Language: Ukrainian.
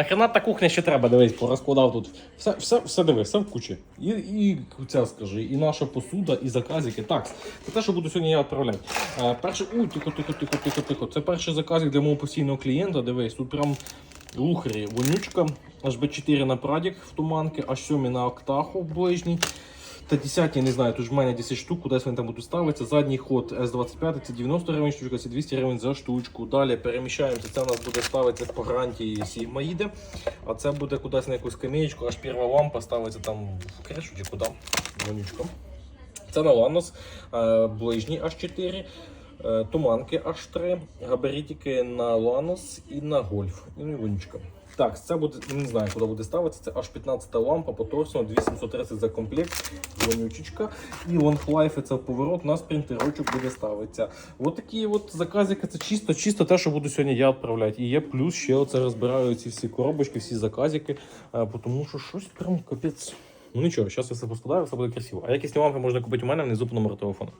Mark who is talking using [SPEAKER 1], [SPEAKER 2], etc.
[SPEAKER 1] Нахрена кухня ще треба, дивись, порозкладав тут. Все, все, все диви, все в кучі. І, і ця скажи, і наша посуда, і заказики. Так, це те, що буду сьогодні я відправляти. Е, перше, ой, тихо, тихо, тихо, тихо, тихо. Це перший заказик для мого постійного клієнта. Дивись, тут прям лухарі, вонючка, аж би 4 на Прадік в туманки, а 7 на Октаху в ближній. Та 10 я не знаю, тут ж в мене 10 штук, кудись вони там будуть ставитися. Задній ход S25, це 90 гривень штучка, це 200 гривень за штучку. Далі переміщаємося, це у нас буде ставитися по гарантії Sigma їде. А це буде кудись на якусь камеєчку, аж перша лампа ставиться там в кришу чи куди, вонючком. Це на Ланос, е, ближній H4, е, туманки H3, габаритики на Ланос і на Гольф. І і вонючка. Так, це буде, не знаю, куди буде ставитися. Це аж 15 лампа по торсу, 2730 за комплект, вонючечка. І лонглайф, це поворот, у нас принтерочок буде ставитися. От такі от заказики, це чисто, чисто те, що буду сьогодні я відправляти. І є плюс ще оце розбираю ці всі коробочки, всі заказики, е, тому що щось прям капець. Ну нічого, зараз я все поскладаю, все буде красиво. А якісні лампи можна купити у мене внизу по номеру телефону.